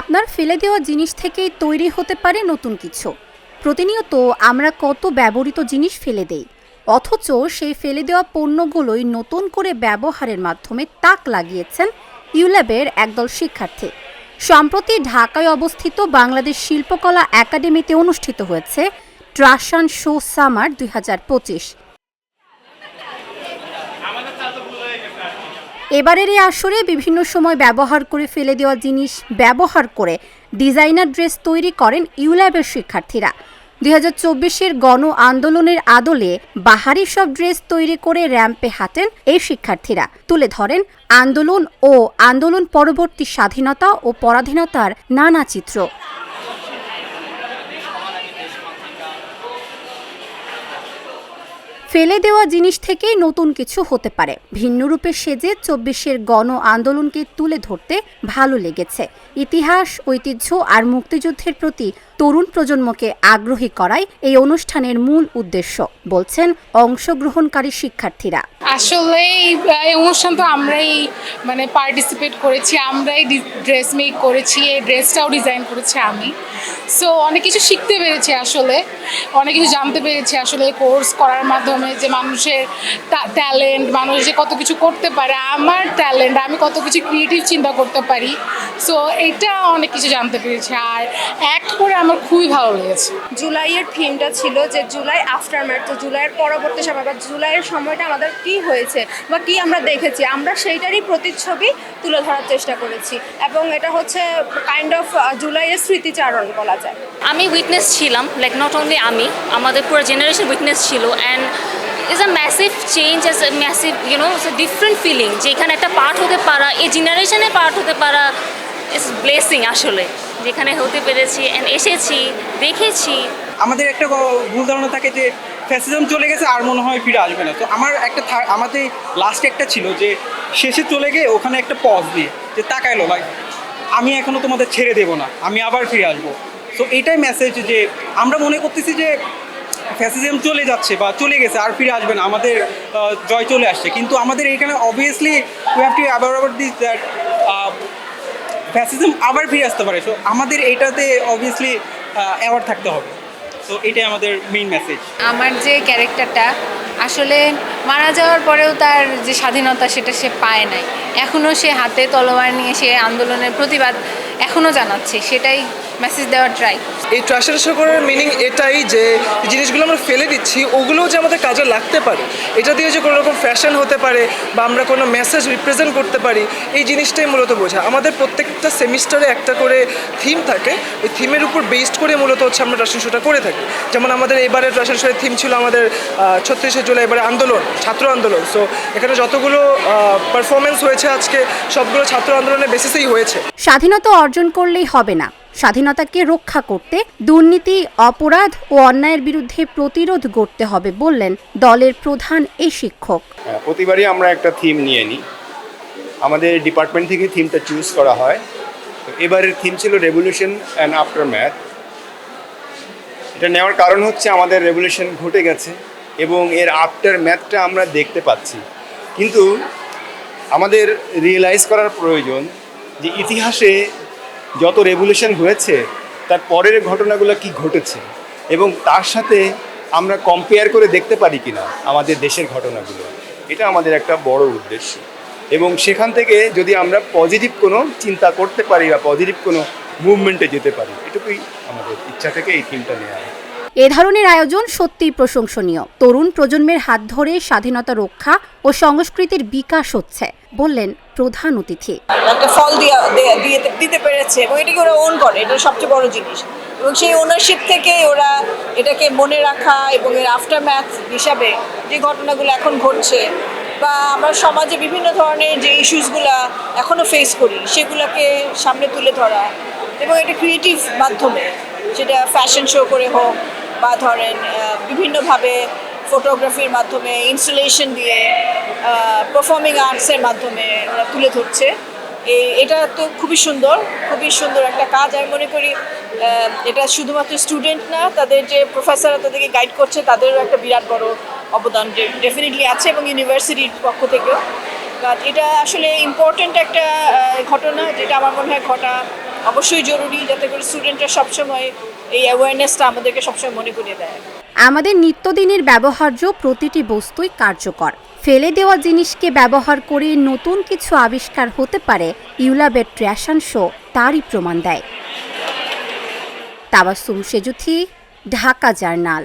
আপনার ফেলে দেওয়া জিনিস থেকেই তৈরি হতে পারে নতুন কিছু। প্রতিনিয়ত আমরা কত ব্যবহৃত জিনিস ফেলে দেই, অথচ সেই ফেলে দেওয়া পণ্যগুলোই নতুন করে ব্যবহারের মাধ্যমে তাক লাগিয়েছেন ইউল্যাবের একদল শিক্ষার্থী। সম্প্রতি ঢাকায় অবস্থিত বাংলাদেশ শিল্পকলা একাডেমিতে অনুষ্ঠিত হয়েছে ট্রাসান শো সামার দুই হাজার পঁচিশ। এবারের এই আসরে বিভিন্ন সময় ব্যবহার করে ফেলে দেওয়া জিনিস ব্যবহার করে ডিজাইনার ড্রেস তৈরি করেন ইউল্যাবের শিক্ষার্থীরা। দুই হাজার চব্বিশের গণ আন্দোলনের আদলে বাহারি সব ড্রেস তৈরি করে র্যাম্পে হাঁটেন এই শিক্ষার্থীরা। তুলে ধরেন আন্দোলন ও আন্দোলন পরবর্তী স্বাধীনতা ও পরাধীনতার নানা চিত্র। ফেলে দেওয়া জিনিস থেকেই নতুন কিছু হতে পারে। ভিন্ন রূপে সেজে চব্বিশের গণ আন্দোলনকে তুলে ধরতে ভালো লেগেছে। ইতিহাস, ঐতিহ্য আর মুক্তিযুদ্ধের প্রতি তরুণ প্রজন্মকে আগ্রহী করাই এই অনুষ্ঠানের মূল উদ্দেশ্য, বলছেন অংশগ্রহণকারী শিক্ষার্থীরা। আসলে এই- অনুষ্ঠান তো আমরাই মানে পার্টিসিপেট করেছি, আমরাই ড্রেস মেক করেছি, এই ড্রেসটাও ডিজাইন করেছি আমি। সো অনেক কিছু শিখতে পেরেছি আসলে, অনেক কিছু জানতে পেরেছি আসলে কোর্স করার মাধ্যমে যে মানুষের ট্যালেন্ট মানুষ যে কত কিছু করতে পারে, আমার ট্যালেন্ট আমি কত কিছু ক্রিয়েটিভ চিন্তা করতে পারি। সো এটা অনেক কিছু জানতে পেরেছি। আর করে আমার খুবই ভালো লেগেছে। জুলাইয়ের থিমটা ছিল যে জুলাই আফটার ম্যাট তো জুলাইয়ের পরবর্তী সময় বা জুলাইয়ের সময়টা আমাদের কি হয়েছে বা কি আমরা দেখেছি আমরা সেইটারই প্রতিচ্ছবি তুলে ধরার চেষ্টা করেছি। এবং এটা হচ্ছে কাইন্ড অফ জুলাইয়ের স্মৃতিচারণ বলা যায়। আমি উইটনেস ছিলাম লাইক নট অনলি আমি আমাদের পুরো জেনারেশন উইটনেস ছিল। And is a massive change as a massive you know different feeling যে এখানে একটা পার্ট হতে পারা এই জেনারেশনে পার্ট হতে পারা ইস ব্লেসিং আসলে। যেখানে হতে পেরেছি অ্যান্ড এসেছি, দেখেছি। আমাদের একটা ভুল ধারণা থাকে যে ফ্যাসিজম চলে গেছে আর মনে হয় ফিরে আসবে না। তো আমার একটা আমাদের লাস্ট একটা ছিল যে শেষে চলে গিয়ে ওখানে একটা পজ দিয়ে যে তাকাইলো ভাই আমি এখনও তোমাদের ছেড়ে দেবো না, আমি আবার ফিরে আসব। তো এটাই মেসেজ যে আমরা মনে করতেছি যে ফ্যাসিজম চলে যাচ্ছে বা চলে গেছে, আর ফিরে আসবে না, আমাদের জয় চলে আসছে। কিন্তু আমাদের এখানে obviously we have to অ্যাবার that fascism আবার ফিরে আসতে পারে। সো আমাদের এটাতে অবভিয়াসলি অ্যাওয়ার্ড থাকতে হবে। সো এটাই আমাদের মেইন মেসেজ আমার যে ক্যারেক্টারটা আসলে মারা যাওয়ার পরেও তার যে স্বাধীনতা, সেটা সে পায় নাই। এখনও সে হাতে তলোয়ার নিয়ে সে আন্দোলনের প্রতিবাদ এখনও জানাচ্ছে সেটাই মেসেজ দেওয়ার ট্রাই এই ট্রাশের করার মিনিং এটাই যে যে জিনিসগুলো আমরা ফেলে দিচ্ছি ওগুলোও যে আমাদের কাজে লাগতে পারে। এটা দিয়ে যে কোনো রকম ফ্যাশন হতে পারে বা আমরা কোনো মেসেজ রিপ্রেজেন্ট করতে পারি এই জিনিসটাই মূলত বোঝা। আমাদের প্রত্যেকটা সেমিস্টারে একটা করে থিম থাকে ওই থিমের উপর বেসড করে মূলত হচ্ছে আমরা ট্রাশন শোটা করে থাকি। যেমন আমাদের এবারে ট্রাশন শোয়ের থিম ছিল আমাদের ছত্রিশে জুলাই এবারে আন্দোলন ছাত্র আন্দোলন। সো এখানে যতগুলো পারফরমেন্স হয়েছে আজকে সবগুলো ছাত্র আন্দোলনের বেসিসেই হয়েছে। স্বাধীনতা অর্জন করলেই হবে না। স্বাধীনতাকে রক্ষা করতে দুর্নীতি অপরাধ ও অন্যায়ের বিরুদ্ধে প্রতিরোধ গড়তে হবে বললেন দলের প্রধান এই শিক্ষক। হ্যাঁ, প্রতিবারই আমরা একটা থিম নিয়ে নিই। আমাদের ডিপার্টমেন্ট থেকে থিমটা চুজ করা হয়। তো এবারের থিম ছিল রেভলিউশন অ্যান্ড আফটার ম্যাথ এটা নেওয়ার কারণ হচ্ছে আমাদের রেভলিউশন ঘটে গেছে এবং এর আফটার ম্যাথটা আমরা দেখতে পাচ্ছি। কিন্তু আমাদের রিয়েলাইজ করার প্রয়োজন যে ইতিহাসে যত রেভলিউশন হয়েছে, তার পরের ঘটনাগুলো কি ঘটেছে এবং তার সাথে আমরা কম্পেয়ার করে দেখতে পারি কি না আমাদের দেশের ঘটনাগুলো, এটা আমাদের একটা বড় উদ্দেশ্য। এবং সেখান থেকে যদি আমরা পজিটিভ কোনো চিন্তা করতে পারি বা পজিটিভ কোনো মুভমেন্টে যেতে পারি, এটুকুই আমাদের ইচ্ছা থেকে এই থিমটা নেওয়া হয় এ ধরনের আয়োজন সত্যিই প্রশংসনীয়। তরুণ প্রজন্মের হাত ধরে স্বাধীনতা রক্ষা ও সংস্কৃতির বিকাশ হচ্ছে, বললেন প্রধান অতিথি। একটা ফল দিতে পেরেছে এবং এটাকে ওরা ওন করে, এটা সবচেয়ে বড় জিনিস। এবং সেই ওনারশিপ থেকে ওরা এটাকে মনে রাখা এবং এর আফটার ম্যাথ হিসাবে যে ঘটনাগুলো এখন ঘটছে বা আমরা সমাজে বিভিন্ন ধরনের যে ইস্যুসগুলো এখনও ফেস করি, সেগুলোকে সামনে তুলে ধরা এবং এটা ক্রিয়েটিভ মাধ্যমে, সেটা ফ্যাশন শো করে হোক বা ধরেন বিভিন্নভাবে ফটোগ্রাফির মাধ্যমে ইনস্টলেশন দিয়ে পারফর্মিং আর্টসের মাধ্যমে ওরা তুলে ধরছে। এই, এটা তো খুবই সুন্দর খুবই সুন্দর একটা কাজ। আমি মনে করি এটা শুধুমাত্র স্টুডেন্ট না, তাদের যে প্রফেসররা তাদেরকে গাইড করছে, তাদেরও একটা বিরাট বড় অবদান ডেফিনেটলি আছে এবং ইউনিভার্সিটির পক্ষ থেকেও। বাট এটা আসলে ইম্পর্ট্যান্ট একটা ঘটনা, যেটা আমার মনে হয় ঘটা অবশ্যই জরুরি, যাতে করে স্টুডেন্টরা সবসময় এই অ্যাওয়ারনেসটা আমাদেরকে সবসময় মনে করিয়ে দেয়। আমাদের নিত্যদিনের ব্যবহার্য প্রতিটি বস্তুই কার্যকর। ফেলে দেওয়া জিনিসকে ব্যবহার করে নতুন কিছু আবিষ্কার হতে পারে ইউলাবের ট্র্যাশন শো, তারই প্রমাণ দেয়। তাবাসুম সেজুথি, ঢাকা জার্নাল।